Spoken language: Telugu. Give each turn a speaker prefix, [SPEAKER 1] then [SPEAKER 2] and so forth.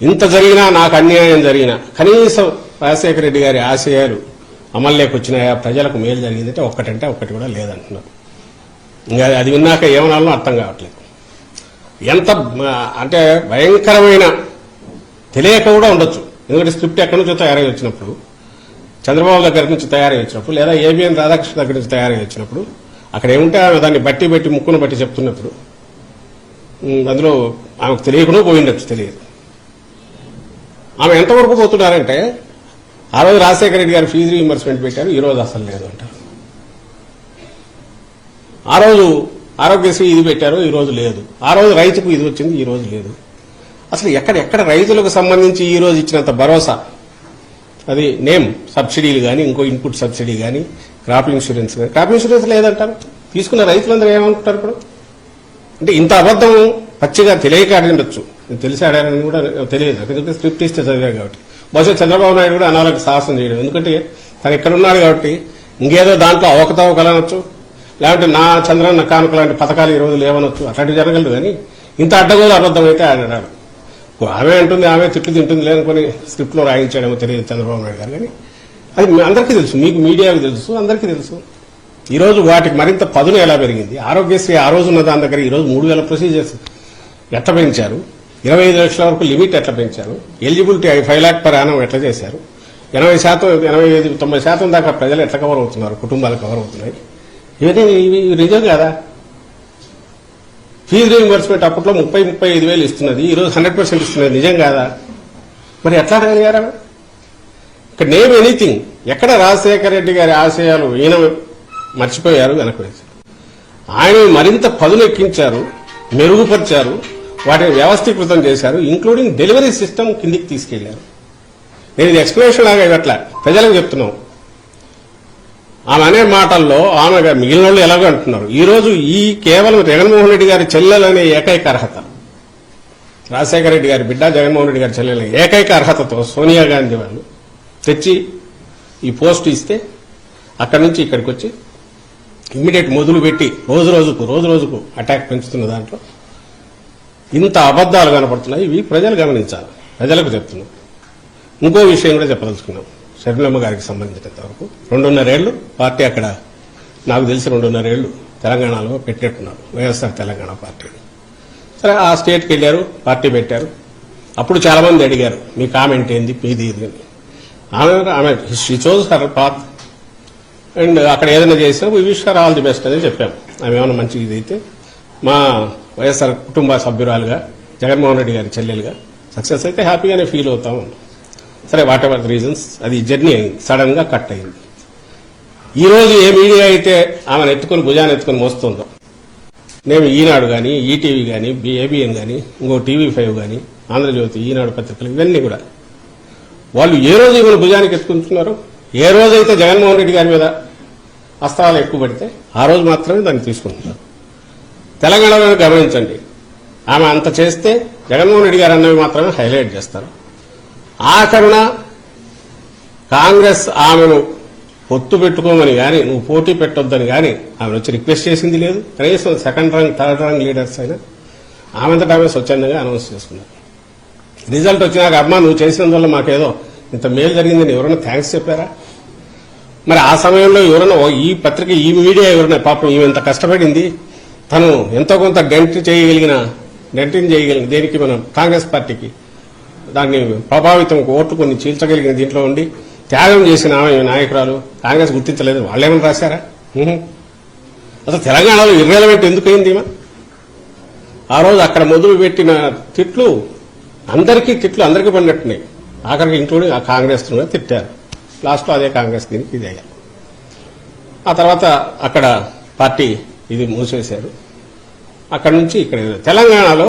[SPEAKER 1] ఇంత జరిగినా నాకు అన్యాయం జరిగినా కనీసం రాజశేఖర రెడ్డి గారి ఆశయాలు అమల్లోకి వచ్చినాయా? ప్రజలకు మేలు జరిగిందంటే ఒక్కటంటే ఒక్కటి కూడా లేదంటున్నారు. ఇంకా అది విన్నాక ఏమనాలో అర్థం కావట్లేదు. ఎంత అంటే భయంకరమైన తెలియక కూడా ఉండొచ్చు. ఎందుకంటే స్క్రిప్ట్ ఎక్కడి నుంచో తయారై వచ్చినప్పుడు చంద్రబాబు దగ్గర నుంచి తయారై వచ్చినప్పుడు లేదా ఏబిఎన్ రాధాకృష్ణ దగ్గర నుంచి తయారై వచ్చినప్పుడు అక్కడ ఏముంటే ఆమె దాన్ని బట్టి బట్టి ముక్కును బట్టి చెప్తున్నప్పుడు అందులో ఆమెకు తెలియకుండా పోయిండొచ్చు తెలియదు. ఆమె ఎంతవరకు పోతున్నారంటే ఆ రోజు రాజశేఖర రెడ్డి గారు ఫీజు రీఇంబర్స్మెంట్ పెట్టారు ఈ రోజు అసలు లేదు అంటారు ఆ రోజు ఆరోగ్యశ్రీ ఇది పెట్టారు ఈ రోజు లేదు. ఆ రోజు రైతుకు ఇది వచ్చింది ఈ రోజు లేదు. అసలు ఎక్కడ ఎక్కడ రైతులకు సంబంధించి ఈ రోజు ఇచ్చినంత భరోసా? అది నేమ్ సబ్సిడీలు కానీ ఇంకో ఇన్పుట్ సబ్సిడీ కానీ క్రాప్ ఇన్సూరెన్స్ కానీ క్రాప్ ఇన్సూరెన్స్ లేదంటారు? తీసుకున్న రైతులందరూ ఏమనుకుంటారు ఇప్పుడు? అంటే ఇంత అబద్ధం పచ్చిగా తెలియక ఆడిండొచ్చు తెలిసాడని కూడా తెలియదు. ఎందుకంటే స్క్రిప్ట్ ఇస్తే చదివాడు కాబట్టి. బహుశా చంద్రబాబు నాయుడు కూడా అనాలకు సాహసం చేయడం. ఎందుకంటే తను ఇక్కడ ఉన్నాడు కాబట్టి ఇంకేదో దాంట్లో అవకతవకలనొచ్చు లేకపోతే నా చంద్రన్న కానుక లాంటి పథకాలు ఈ రోజు లేవనొచ్చు. అట్లాంటివి జరగలేదు కానీ ఇంత అడ్డగోలు అబద్ధం అయితే అన్నారు ఆమె అంటుంది ఆమె తిట్లు తింటుంది లేనుకొని స్క్రిప్ట్లో రాయించాడేమో తెలియదు చంద్రబాబు నాయుడు గారు. కానీ అది అందరికీ తెలుసు. మీకు మీడియాకు తెలుసు అందరికీ తెలుసు. ఈరోజు వాటికి మరింత పదును ఎలా పెరిగింది? ఆరోగ్యశ్రీ ఆ రోజు ఉన్న దాని దగ్గర ఈ రోజు మూడు వేల ప్రొసీజర్స్ ఎట్ట పెంచారు ఇరవై ఐదు లక్షల వరకు లిమిట్ ఎట్లా పెంచారు? Eligibility five lakh per annum ఎట్లా చేశారు? ఎనభై శాతం ఎనభై ఐదు తొంభై శాతం దాకా ప్రజలు ఎట్లా కవర్ అవుతున్నారు? కుటుంబాలు కవర్ అవుతున్నాయి. ఇవన్నీ ఇవి నిజం కదా? ఫీజు రీఇంబర్స్మెంట్ అప్పట్లో ముప్పై ముప్పై ఐదు వేలు ఇస్తున్నది. ఈ రోజు హండ్రెడ్ పర్సెంట్ ఇస్తున్నది. నిజం కాదా? మరి ఎట్లా అడగలిగారా ఇక్కడ నేమ్ ఎనీథింగ్. ఎక్కడ రాజశేఖర రెడ్డి గారి ఆశయాలు ఈయన మర్చిపోయారు వెనక ఆయన మరింత పదునెక్కించారు మెరుగుపరిచారు. వాటిని వ్యవస్థీకృతం చేశారు ఇంక్లూడింగ్ డెలివరీ సిస్టమ్ కిందికి తీసుకెళ్ళారు నేను ఇది ఎక్స్ప్లెనేషన్ లాగా ఇవ్వట్లే. ప్రజలకు చెప్తున్నాం. ఆమె అనే మాటల్లో ఆమె మిగిలిన వాళ్ళు ఎలాగో అంటున్నారు. ఈ రోజు ఈ కేవలం జగన్మోహన్ రెడ్డి గారి చెల్లెలనే ఏకైక అర్హత. రాజశేఖర రెడ్డి గారి బిడ్డ జగన్మోహన్ రెడ్డి గారి చెల్లెలనే ఏకైక అర్హతతో సోనియా గాంధీ వాళ్ళు తెచ్చి ఈ పోస్ట్ ఇస్తే అక్కడి నుంచి ఇక్కడికి వచ్చి ఇమ్మీడియట్ మొదలు పెట్టి రోజు రోజుకు రోజు రోజుకు అటాక్ పెంచుతున్న దాంట్లో ఇంత అబద్ధాలు కనపడుతున్నాయి ఇవి ప్రజలు గమనించాలి. ప్రజలకు చెప్తున్నాం. ఇంకో విషయం కూడా చెప్పదలుచుకున్నాం. షర్మిలమ్మ గారికి సంబంధించినంత వరకు. రెండున్నరేళ్ళు పార్టీ అక్కడ నాకు తెలిసి రెండున్నరేళ్ళు తెలంగాణలో పెట్టేట్టున్నారు. వైఎస్ఆర్ తెలంగాణ పార్టీ. సరే ఆ స్టేట్కి వెళ్ళారు పార్టీ పెట్టారు. అప్పుడు చాలా మంది అడిగారు మీ కామెంట్ ఏంది మీది ఇది అని. ఆమె ఆమె she chose her path and అక్కడ ఏదైనా చేసినా we wish all the best అని చెప్పాము ఆమె ఏమైనా మంచి ఇది అయితే మా వైఎస్ఆర్ కుటుంబ సభ్యురాలుగా జగన్మోహన్ రెడ్డి గారి చెల్లెలుగా సక్సెస్ అయితే హ్యాపీగానే ఫీల్ అవుతాము సరే వాట్ ఎవర్ రీజన్స్ అది జర్నీ సడన్గా కట్ అయింది. ఈ రోజు ఏ మీడియా అయితే ఆమెను ఎత్తుకొని భుజాన్ని ఎత్తుకొని మోస్తుందో నేను ఈనాడు కానీ ఈటీవీ కానీ ఏబిఎన్ కానీ ఇంకో టీవీ ఫైవ్ కానీ ఆంధ్రజ్యోతి ఈనాడు పత్రికలు ఇవన్నీ కూడా వాళ్ళు ఏ రోజు ఈమెను భుజానికి ఎత్తుకుంటున్నారు ఏ రోజైతే జగన్మోహన్ రెడ్డి గారి మీద అస్త్రాలు ఎక్కువ పడితే ఆ రోజు మాత్రమే దాన్ని తీసుకుంటున్నారు. తెలంగాణలో గమనించండి ఆమె అంత చేస్తే జగన్మోహన్ రెడ్డి గారు అన్నవి మాత్రమే హైలైట్ చేస్తారు. ఆఖరణ కాంగ్రెస్ ఆమెను పొత్తు పెట్టుకోమని గాని నువ్వు పోటీ పెట్టొద్దని గాని ఆమె వచ్చి రిక్వెస్ట్ చేసింది లేదు. కనీసం second rank third rank leaders అయినా ఆమెంతట ఆమె స్వచ్ఛందంగా అనౌన్స్ చేసుకున్నారు. రిజల్ట్ వచ్చినాక అమ్మా నువ్వు చేసినందువల్ల మాకేదో ఇంత మేలు జరిగిందని ఎవరైనా థ్యాంక్స్ చెప్పారా? మరి ఆ సమయంలో ఎవరైనా ఈ పత్రిక ఈ మీడియా ఎవరైనా పాపం ఈమె ఇంత కష్టపడింది. తను ఎంతో కొంత గంటి చేయగలిగిన గంటిని చేయగలిగిన దేనికి మనం? కాంగ్రెస్ పార్టీకి. దాన్ని ప్రభావితం ఓట్లు కొన్ని చీల్చగలిగిన దీంట్లో ఉండి త్యాగం చేసిన ఆమె నాయకురాలు కాంగ్రెస్ గుర్తించలేదు. వాళ్ళేమని రాశారా? అసలు తెలంగాణలో ఇర్రెలవెంట్ ఎందుకు అయింది ఆ రోజు అక్కడ మొదలు పెట్టిన తిట్లు అందరికీ తిట్లు అందరికీ పడినట్టున్నాయి. ఆఖరికి ఇంక్లూడింగ్ ఆ కాంగ్రెస్ తిట్టారు. లాస్ట్లో అదే కాంగ్రెస్ దీనికి ఇది అయ్యారు. ఆ తర్వాత అక్కడ పార్టీ ఇది మూసేశారు. అక్కడ నుంచి ఇక్కడ తెలంగాణలో